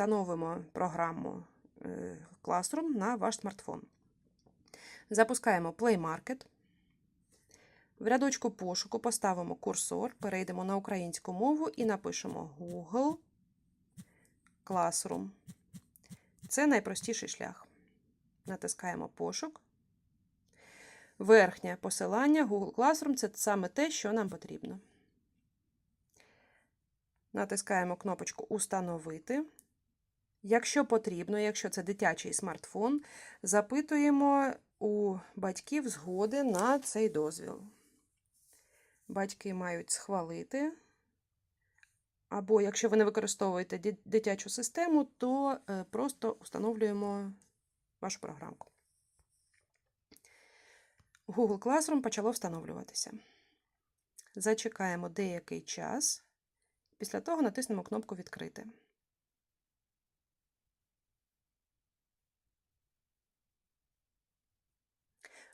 встановимо програму е, Classroom на ваш смартфон. Запускаємо Play Market. В рядочку пошуку поставимо курсор, перейдемо на українську мову і напишемо Google Classroom. Це найпростіший шлях. Натискаємо пошук. Верхнє посилання Google Classroom це саме те, що нам потрібно. Натискаємо кнопочку Установити. Якщо потрібно, якщо це дитячий смартфон, запитуємо у батьків згоди на цей дозвіл. Батьки мають схвалити. Або якщо ви не використовуєте дитячу систему, то просто встановлюємо вашу програмку. Google Classroom почало встановлюватися. Зачекаємо деякий час. Після того натиснемо кнопку Відкрити.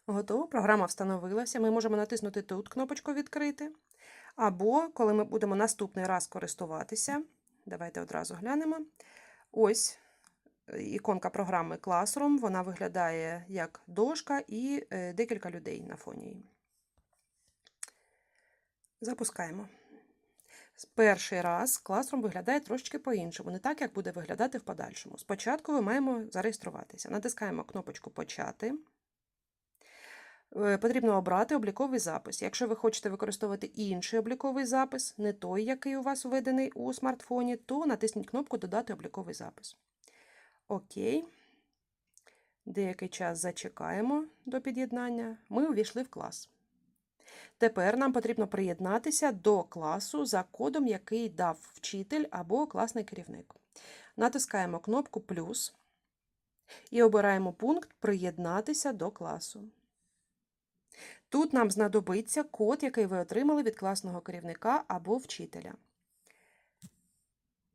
Готово. Програма встановилася. Ми можемо натиснути тут кнопочку Відкрити. Або, коли ми будемо наступний раз користуватися, давайте одразу глянемо. Ось іконка програми Classroom, вона виглядає як дошка і декілька людей на фоні. Запускаємо. Перший раз Classroom виглядає трошечки по-іншому, не так, як буде виглядати в подальшому. Спочатку ми маємо зареєструватися. Натискаємо кнопочку Почати. Потрібно обрати обліковий запис. Якщо ви хочете використовувати інший обліковий запис, не той, який у вас введений у смартфоні, то натисніть кнопку Додати обліковий запис. Окей. Деякий час зачекаємо до під'єднання. Ми увійшли в клас. Тепер нам потрібно приєднатися до класу за кодом, який дав вчитель або класний керівник. Натискаємо кнопку плюс і обираємо пункт Приєднатися до класу. Тут нам знадобиться код, який ви отримали від класного керівника або вчителя.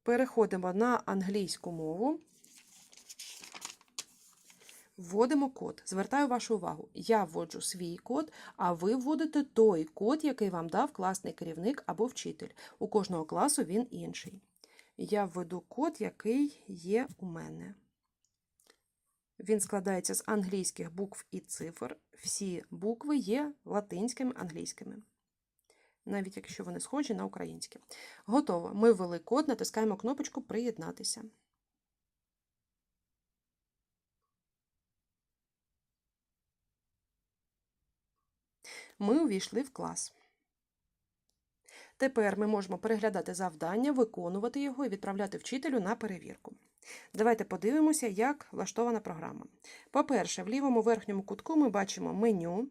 Переходимо на англійську мову. Вводимо код. Звертаю вашу увагу. Я вводжу свій код, а ви вводите той код, який вам дав класний керівник або вчитель. У кожного класу він інший. Я введу код, який є у мене. Він складається з англійських букв і цифр. Всі букви є латинськими англійськими. Навіть якщо вони схожі на українські. Готово. Ми ввели код, натискаємо кнопочку Приєднатися. Ми увійшли в клас. Тепер ми можемо переглядати завдання, виконувати його і відправляти вчителю на перевірку. Давайте подивимося, як влаштована програма. По-перше, в лівому верхньому кутку ми бачимо меню.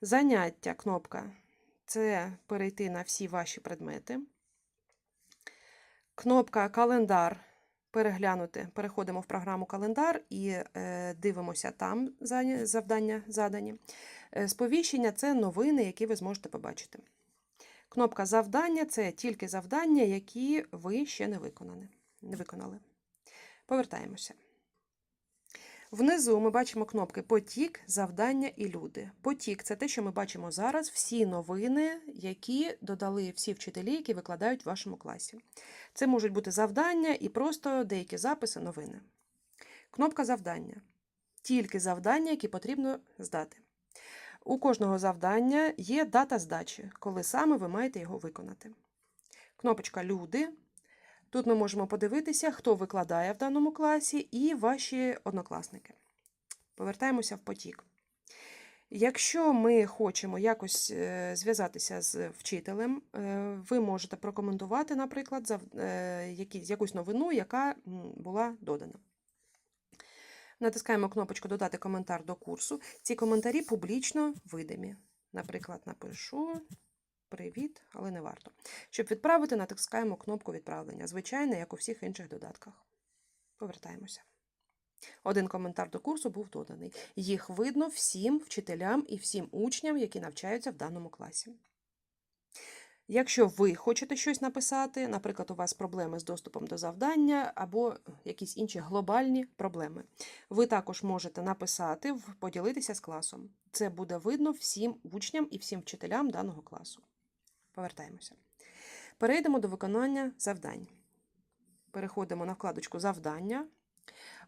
Заняття кнопка це перейти на всі ваші предмети. Кнопка Календар переглянути. Переходимо в програму Календар і е, дивимося там завдання задані. Сповіщення це новини, які ви зможете побачити. Кнопка Завдання це тільки завдання, які ви ще не виконали. Не виконали. Повертаємося. Внизу ми бачимо кнопки Потік, завдання і люди. Потік це те, що ми бачимо зараз, всі новини, які додали всі вчителі, які викладають в вашому класі. Це можуть бути завдання і просто деякі записи новини. Кнопка завдання. Тільки завдання, які потрібно здати. У кожного завдання є дата здачі, коли саме ви маєте його виконати. Кнопочка Люди. Тут ми можемо подивитися, хто викладає в даному класі, і ваші однокласники. Повертаємося в потік. Якщо ми хочемо якось е, зв'язатися з вчителем, е, ви можете прокоментувати, наприклад, е, якусь новину, яка була додана. Натискаємо кнопочку Додати коментар до курсу. Ці коментарі публічно видимі. Наприклад, напишу Привіт, але не варто. Щоб відправити, натискаємо кнопку відправлення. Звичайно, як у всіх інших додатках. Повертаємося. Один коментар до курсу був доданий. Їх видно всім вчителям і всім учням, які навчаються в даному класі. Якщо ви хочете щось написати, наприклад, у вас проблеми з доступом до завдання або якісь інші глобальні проблеми, ви також можете написати, поділитися з класом. Це буде видно всім учням і всім вчителям даного класу. Повертаємося. Перейдемо до виконання завдань. Переходимо на вкладочку Завдання.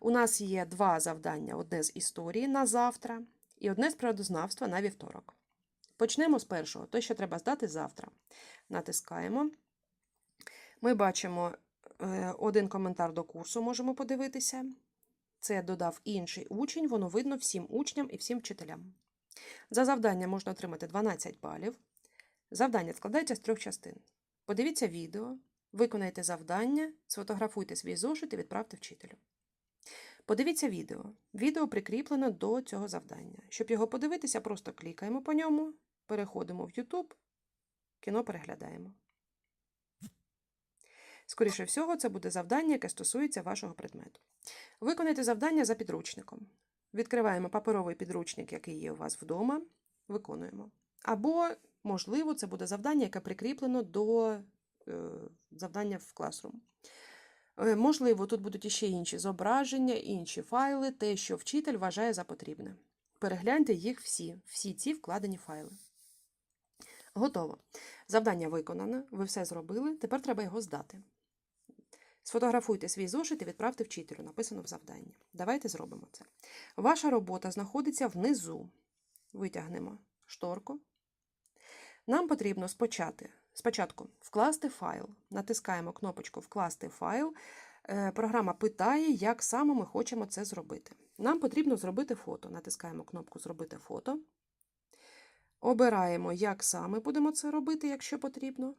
У нас є два завдання: одне з історії на завтра і одне з природознавства на вівторок. Почнемо з першого, то, що треба здати завтра. Натискаємо. Ми бачимо е, один коментар до курсу, можемо подивитися. Це додав інший учень, воно видно всім учням і всім вчителям. За завдання можна отримати 12 балів. Завдання складається з трьох частин. Подивіться відео, виконайте завдання, сфотографуйте свій зошит і відправте вчителю. Подивіться відео. Відео прикріплено до цього завдання. Щоб його подивитися, просто клікаємо по ньому, переходимо в YouTube, кіно переглядаємо. Скоріше всього, це буде завдання, яке стосується вашого предмету. Виконайте завдання за підручником. Відкриваємо паперовий підручник, який є у вас вдома, виконуємо. Або, можливо, це буде завдання, яке прикріплено до е, завдання в Classroom. Е, Можливо, тут будуть іще інші зображення, інші файли, те, що вчитель вважає за потрібне. Перегляньте їх всі, всі ці вкладені файли. Готово. Завдання виконане, ви все зробили, тепер треба його здати. Сфотографуйте свій зошит і відправте вчителю, написано в завданні. Давайте зробимо це. Ваша робота знаходиться внизу. Витягнемо шторку. Нам потрібно спочати, спочатку вкласти файл. Натискаємо кнопочку Вкласти файл. Е, Програма питає, як саме ми хочемо це зробити. Нам потрібно зробити фото. Натискаємо кнопку Зробити фото. Обираємо, як саме будемо це робити, якщо потрібно.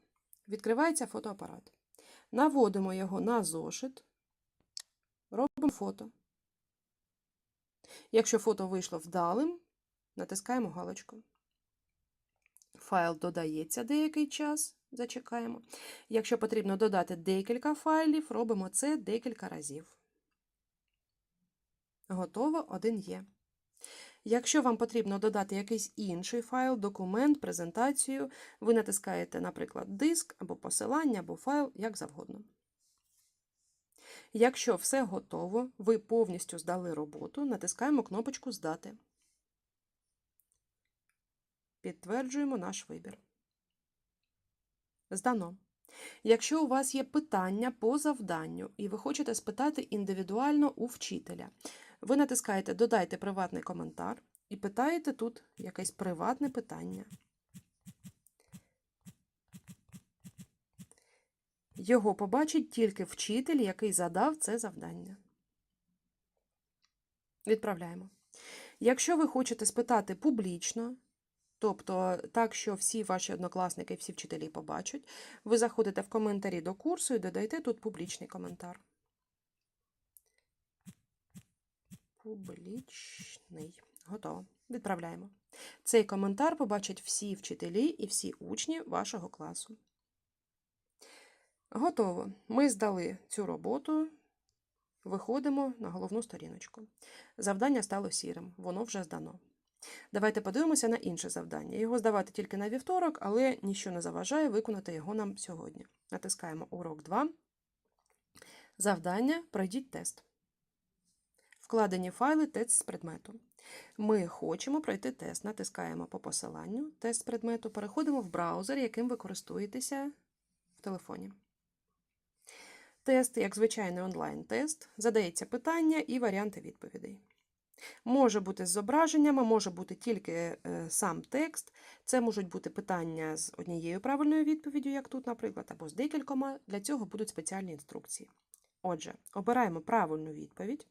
Відкривається фотоапарат. Наводимо його на зошит. Робимо фото. Якщо фото вийшло вдалим, натискаємо галочку. Файл додається деякий час, зачекаємо. Якщо потрібно додати декілька файлів, робимо це декілька разів. Готово, один є. Якщо вам потрібно додати якийсь інший файл, документ, презентацію, ви натискаєте, наприклад, диск або посилання, або файл, як завгодно. Якщо все готово, ви повністю здали роботу, натискаємо кнопочку Здати. Підтверджуємо наш вибір. Здано. Якщо у вас є питання по завданню, і ви хочете спитати індивідуально у вчителя, ви натискаєте Додайте приватний коментар і питаєте тут якесь приватне питання. Його побачить тільки вчитель, який задав це завдання. Відправляємо. Якщо ви хочете спитати публічно, тобто так, що всі ваші однокласники, всі вчителі побачать, ви заходите в коментарі до курсу і додаєте тут публічний коментар. Публічний. Готово. Відправляємо. Цей коментар побачать всі вчителі і всі учні вашого класу. Готово. Ми здали цю роботу. Виходимо на головну сторіночку. Завдання стало сірим, воно вже здано. Давайте подивимося на інше завдання. Його здавати тільки на вівторок, але ніщо не заважає виконати його нам сьогодні. Натискаємо урок 2. Завдання пройдіть тест. Вкладені файли тест з предмету. Ми хочемо пройти тест. Натискаємо по посиланню тест з предмету, переходимо в браузер, яким ви користуєтеся в телефоні. Тест, як звичайний онлайн-тест, задається питання і варіанти відповідей. Може бути з зображеннями, може бути тільки е, сам текст. Це можуть бути питання з однією правильною відповіддю, як тут, наприклад, або з декількома. Для цього будуть спеціальні інструкції. Отже, обираємо правильну відповідь,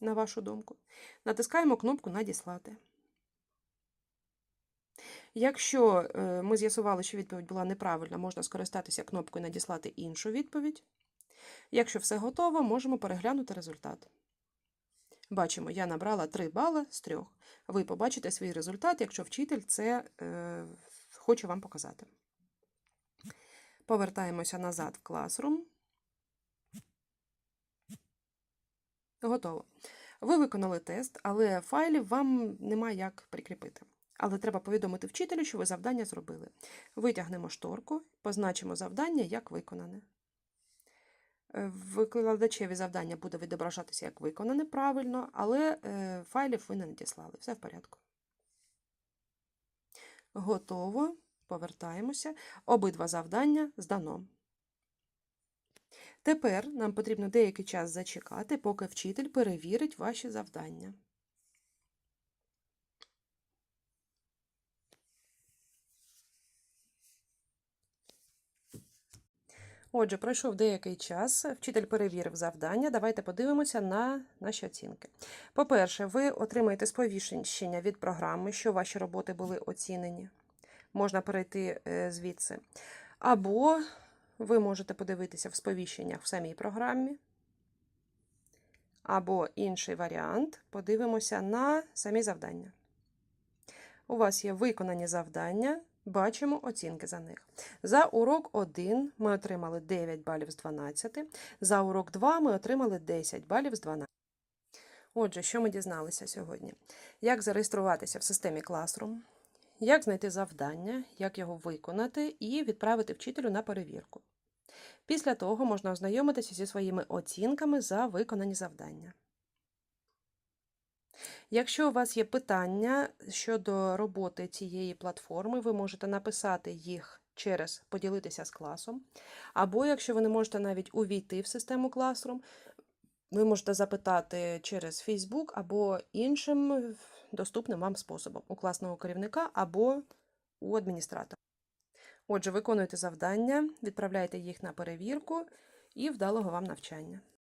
на вашу думку. Натискаємо кнопку Надіслати. Якщо е, ми з'ясували, що відповідь була неправильна, можна скористатися кнопкою Надіслати іншу відповідь. Якщо все готово, можемо переглянути результат. Бачимо, я набрала 3 бали з 3. Ви побачите свій результат, якщо вчитель це е, хоче вам показати. Повертаємося назад в Classroom. Готово. Ви виконали тест, але файлів вам немає як прикріпити. Але треба повідомити вчителю, що ви завдання зробили. Витягнемо шторку, позначимо завдання як виконане. Е, Викладачеві завдання буде відображатися як виконане правильно, але е, файлів ви не надіслали. Все в порядку. Готово. Повертаємося. Обидва завдання здано. Тепер нам потрібно деякий час зачекати, поки вчитель перевірить ваші завдання. Отже, пройшов деякий час, вчитель перевірив завдання. Давайте подивимося на наші оцінки. По-перше, ви отримаєте сповіщення від програми, що ваші роботи були оцінені. Можна перейти е, звідси. Або ви можете подивитися в сповіщеннях в самій програмі. Або інший варіант подивимося на самі завдання. У вас є виконані завдання, бачимо оцінки за них. За урок 1 ми отримали 9 балів з 12, за урок 2 ми отримали 10 балів з 12. Отже, що ми дізналися сьогодні? Як зареєструватися в системі Classroom, як знайти завдання, як його виконати і відправити вчителю на перевірку. Після того можна ознайомитися зі своїми оцінками за виконані завдання. Якщо у вас є питання щодо роботи цієї платформи, ви можете написати їх через поділитися з класом. Або якщо ви не можете навіть увійти в систему Classroom, ви можете запитати через Facebook або іншим доступним вам способом у класного керівника або у адміністратора. Отже, виконуйте завдання, відправляйте їх на перевірку і вдалого вам навчання.